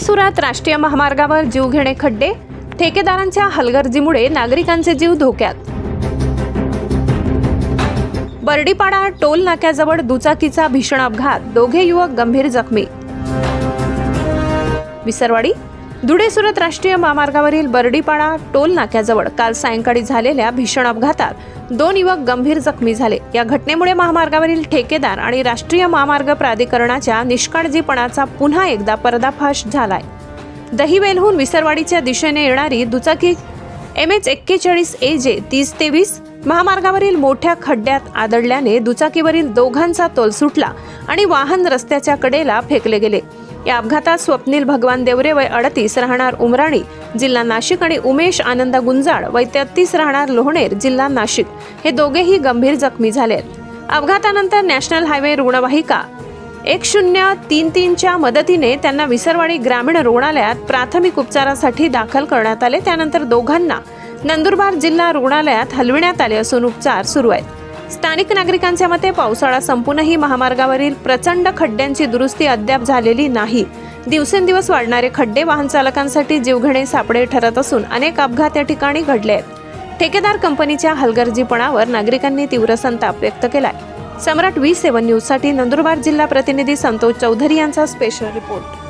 सुरात राष्ट्रीय महामार्गावर जीवघेणे खड्डे ठेकेदारांच्या हलगर्जीमुळे नागरिकांचे जीव धोक्यात. बर्डीपाडा टोल नाक्याजवळ दुचाकीचा भीषण अपघात दोघे युवक गंभीर जखमी. विसरवाडी धुळे सुरत राष्ट्रीय महामार्गावरील बर्डीपाडा टोल नाक्याजवळ काल सायंकाळी झालेल्या भीषण अपघातात दोन युवक गंभीर जखमी झाले. या घटनेमुळे महामार्गावरील ठेकेदार आणि राष्ट्रीय महामार्ग प्राधिकरणाच्या निष्काळजीपणाचा पुन्हा एकदा पर्दाफाश झालाय. दहिवेलहून विसरवाडीच्या दिशेने येणारी दुचाकी एम एच एक्केचाळीस ए जे तीस तेवीस महामार्गावरील मोठ्या खड्ड्यात आदळल्याने दुचाकीवरील दोघांचा तोल सुटला आणि वाहन रस्त्याच्या कडेला फेकले गेले. या अपघातात स्वप्नील भगवान देवरे वय अडतीस राहणार उमराणी जिल्हा नाशिक आणि उमेश आनंद गुंजाळ वय तेहतीस राहणार लोहणेर जिल्हा नाशिक. हे दोघेही गंभीर जखमी झाले आहेत. अपघातानंतर नॅशनल हायवे रुग्णवाहिका एक शून्य तीन तीनच्या मदतीने त्यांना विसरवाडी ग्रामीण रुग्णालयात प्राथमिक उपचारासाठी दाखल करण्यात आले. त्यानंतर दोघांना नंदुरबार जिल्हा रुग्णालयात हलविण्यात आले असून उपचार सुरू आहेत. स्थानिक नागरिकांच्या मते पावसाळा संपूनही महामार्गावरील प्रचंड खड्ड्यांची दुरुस्ती अद्याप झालेली नाही. दिवसेंदिवस वाढणारे खड्डे वाहन चालकांसाठी जीवघेणे सापडे ठरत असून अनेक अपघात या ठिकाणी घडले आहेत. ठेकेदार कंपनीच्या हलगर्जीपणावर नागरिकांनी तीव्र संताप व्यक्त केलाय. सम्राट वी सेवन न्यूजसाठी नंदुरबार जिल्हा प्रतिनिधी संतोष चौधरी यांचा स्पेशल रिपोर्ट.